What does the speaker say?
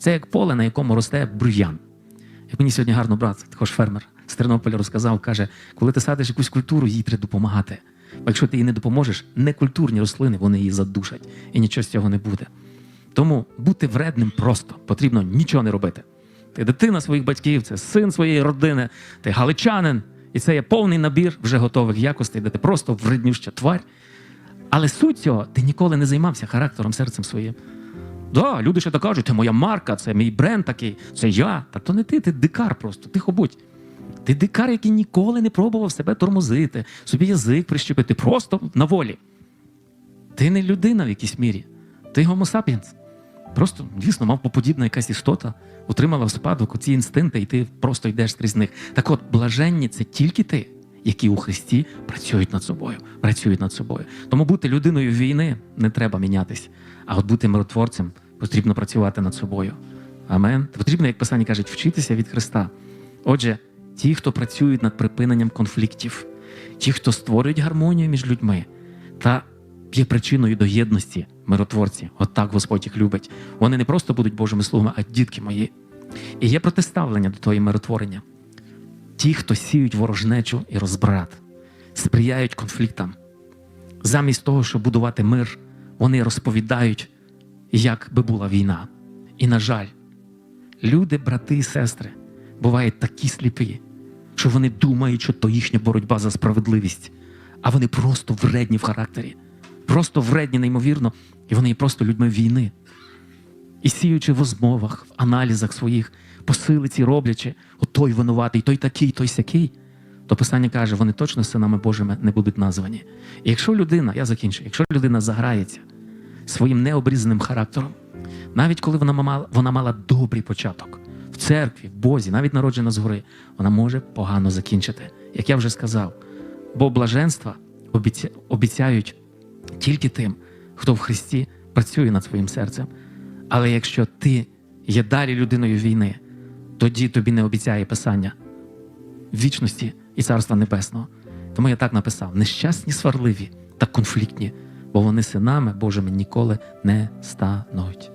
Це як поле, на якому росте бур'ян. Як мені сьогодні гарно брат, також фермер з Тернополя розказав, каже, коли ти садиш якусь культуру, їй треба допомагати. Бо якщо ти їй не допоможеш, некультурні рослини вони її задушать, і нічого з цього не буде. Тому бути вредним просто потрібно нічого не робити. Ти дитина своїх батьків, це син своєї родини, ти галичанин, і це є повний набір вже готових якостей, де ти просто вреднюща тварь. Але суть цього ти ніколи не займався характером, серцем своїм. Да, люди ще так кажуть, це моя марка, це мій бренд такий, це я. Та то не ти, ти дикар просто, тихо будь. Ти дикар, який ніколи не пробував себе тормозити, собі язик прищепити, просто на волі. Ти не людина в якійсь мірі, ти гомо сапіенс. Просто, дійсно, мавпоподібна якась істота, отримала в спадок оці інстинкти, і ти просто йдеш скрізь них. Так от, блаженні це тільки ти, які у Христі працюють над собою, працюють над собою. Тому бути людиною війни не треба мінятись, а от бути миротворцем потрібно працювати над собою. Амен. Потрібно, як писання кажуть, вчитися від Христа. Отже, ті, хто працюють над припиненням конфліктів, ті, хто створюють гармонію між людьми та є причиною до єдності миротворці. От так Господь їх любить. Вони не просто будуть Божими слугами, а дітки мої. І є протиставлення до тої миротворення. Ті, хто сіють ворожнечу і розбрат, сприяють конфліктам. Замість того, щоб будувати мир, вони розповідають, як би була війна. І, на жаль, люди, брати і сестри, бувають такі сліпі, що вони думають, що то їхня боротьба за справедливість, а вони просто вредні в характері, просто вредні, неймовірно, і вони є просто людьми війни. І сіючи в розмовах, в аналізах своїх, посилиці роблячи, от той винуватий, той такий, той сякий, то Писання каже, вони точно синами Божими не будуть названі. І якщо людина, я закінчу, якщо людина заграється своїм необрізаним характером, навіть коли вона мала, вона мала добрий початок в церкві, в Бозі, навіть народжена згори, вона може погано закінчити. Як я вже сказав, бо блаженства обіця, обіцяють тільки тим, хто в Христі працює над своїм серцем. Але якщо ти є далі людиною війни, тоді тобі не обіцяє Писання вічності і Царства Небесного. Тому я так написав: нещасні, сварливі та конфліктні, бо вони синами Божими ніколи не стануть.